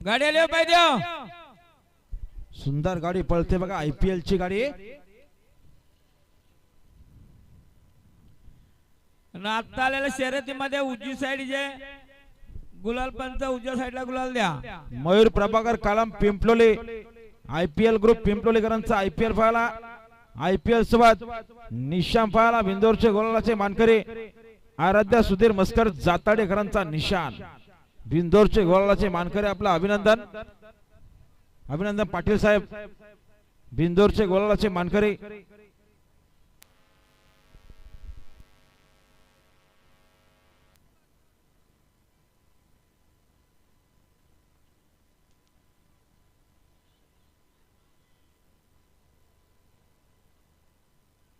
गाडी आली हो पाहिजे सुंदर गाडी पळते बघा आयपीएल ची गाडी. आता आलेल्या शर्यतीमध्ये उजवी साईड जे गुलाल पंच उजव्या साईडला गुलाल द्या. मयूर प्रभाकर कालम पिंपलोली आयपीएल ग्रुप पिंपलोलीकरांचा आयपीएल पाहायला आयपीएल सोबत निशान पाहायला बिंदोरचे गोलाचे मानकरी. आराध्या सुधीर मस्कर जाताडेकरांचा निशान. बिंदोरचे गोलाचे मानकरी आपलं अभिनंदन. अभिनंदन पाटील साहेब. बिंदोरचे गोलाचे मानकरी.